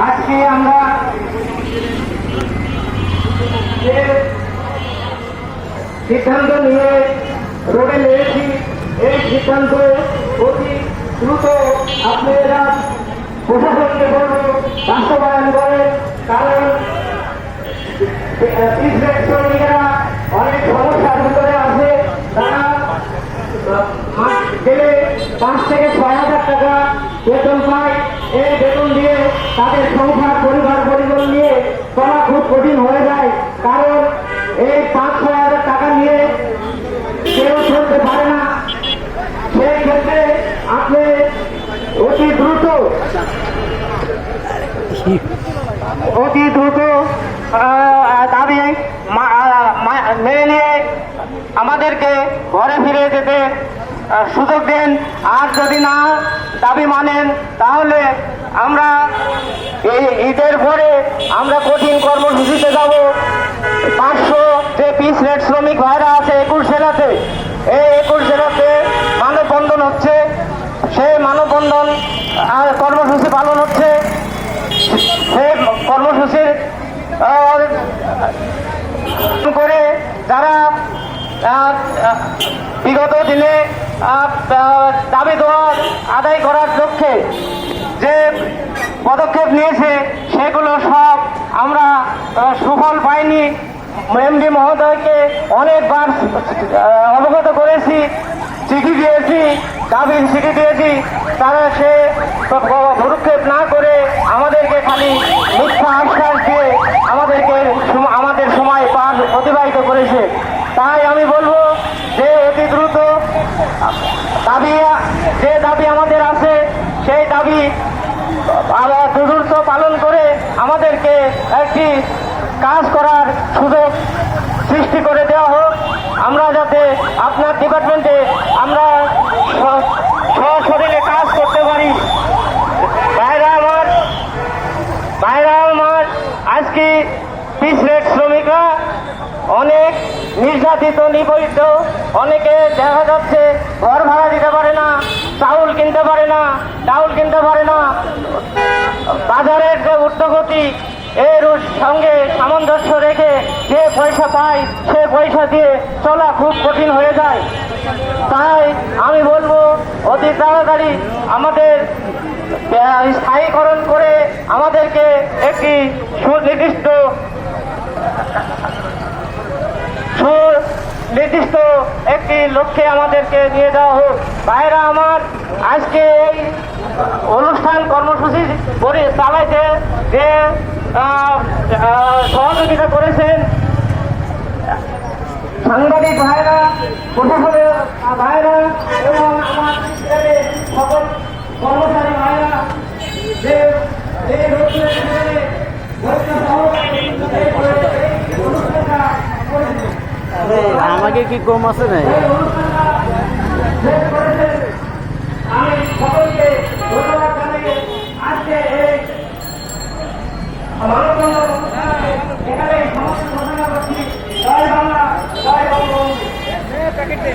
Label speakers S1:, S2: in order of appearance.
S1: আজকে আমরা সিদ্ধান্ত নিয়ে রোডে নেমেছি এই সিদ্ধান্ত অতি দ্রুত আপনারা প্রশাসনকে বলব বাস্তবায়ন করে কারণ শ্রমিকেরা অনেক সমস্যার ভিতরে আছে তারা গেলে পাঁচ থেকে ছয় হাজার টাকা বেতন পায় এই বেতন দিয়ে তাদের সংসার, পরিবার, পরিজন নিয়ে চলা খুব অতি দ্রুত। অতি দ্রুত দাবি মেনে নিয়ে আমাদেরকে ঘরে ফিরে যেতে সুযোগ দেন। আর যদি না দাবি মানেন, তাহলে আমরা এই ঈদের পরে আমরা কঠিন কর্মসূচিতে যাব পাঁচশো যে পিস রেট শ্রমিক ভাইরা আছে একুশ জেলাতে এই একুশ জেলাতে মানববন্ধন হচ্ছে সেই মানববন্ধন আর কর্মসূচি পালন হচ্ছে। সেই কর্মসূচির করে যারা বিগত দিনে দাবি দেওয়া আদায় করার লক্ষ্যে যে পদক্ষেপ নিয়েছে, সেগুলো সব আমরা সুফল পাইনি। এমডি মহোদয়কে অনেকবার অবগত করেছি। চিঠি দিয়েছি দাবির চিঠি দিয়েছি, তারা সে ভরুক্ষেপ না করে আমাদেরকে খালি মিথ্যা আশ্বাস দিয়ে আমাদেরকে আমাদের সময় পার অতিবাহিত করেছে। তাই আমি বলব যে অতি দ্রুত দাবি যে দাবি আমাদের আছে, সেই দাবি দ্রুত পালন করে আমাদেরকে একটি কাজ করার সুযোগ সৃষ্টি করে দেওয়া হোক। আমরা যাতে আপনার ডিপার্টমেন্টে আমরা সশরীরে কাজ করতে পারি। আমার আমার আজকে পিস রেট শ্রমিকরা অনেক নির্যাতিত, নিপীড়িত, অনেকে দেখা যাচ্ছে ঘর ভাড়া দিতে পারে না, চাউল কিনতে পারে না চাউল কিনতে পারে না। বাজারের যে ঊর্ধ্বগতি এর সঙ্গে সামঞ্জস্য রেখে যে পয়সা পায় সে পয়সা দিয়ে চলা খুব কঠিন হয়ে যায়। তাই আমি বলব, অতি তাড়াতাড়ি আমাদের স্থায়ীকরণ করে আমাদেরকে একটি সুনির্দিষ্ট সুনির্দিষ্ট একটি লক্ষ্যে আমাদেরকে নিয়ে যাওয়া হোক। ভাইরা আমার, আজকে এই অনুষ্ঠান কর্মসূচি করে চালাইতে যে সহযোগিতা করেছেন সাংবাদিক ভাইরা প্রশাসনের ভাইরা এবং আমার সকল কর্মচারী ভাইরা যে এই।
S2: আমাকে কি কম আছে নাই
S1: हमारा